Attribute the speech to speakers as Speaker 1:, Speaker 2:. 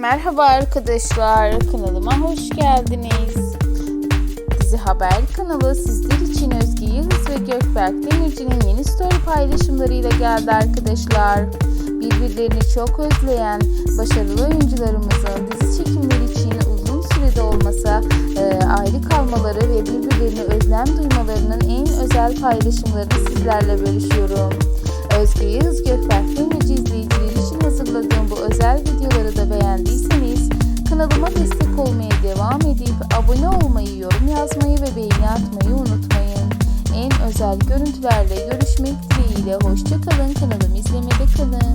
Speaker 1: Merhaba arkadaşlar, kanalıma hoş geldiniz. Dizi Haber kanalı sizler için Özge Yıldız ve Gökberk Demirci'nin yeni story paylaşımlarıyla geldi arkadaşlar. Birbirlerini çok özleyen başarılı oyuncularımızın dizi çekimleri için uzun sürede olmasa e, ayrı kalmaları ve birbirlerine özlem duymalarının en özel paylaşımlarını sizlerle bölüşüyorum. Özge Yıldız Gökberk Demirci kanalıma destek olmaya devam edip abone olmayı, yorum yazmayı ve beğeni atmayı unutmayın. En özel görüntülerle görüşmek dileğiyle hoşçakalın kanalımı izlemede kalın.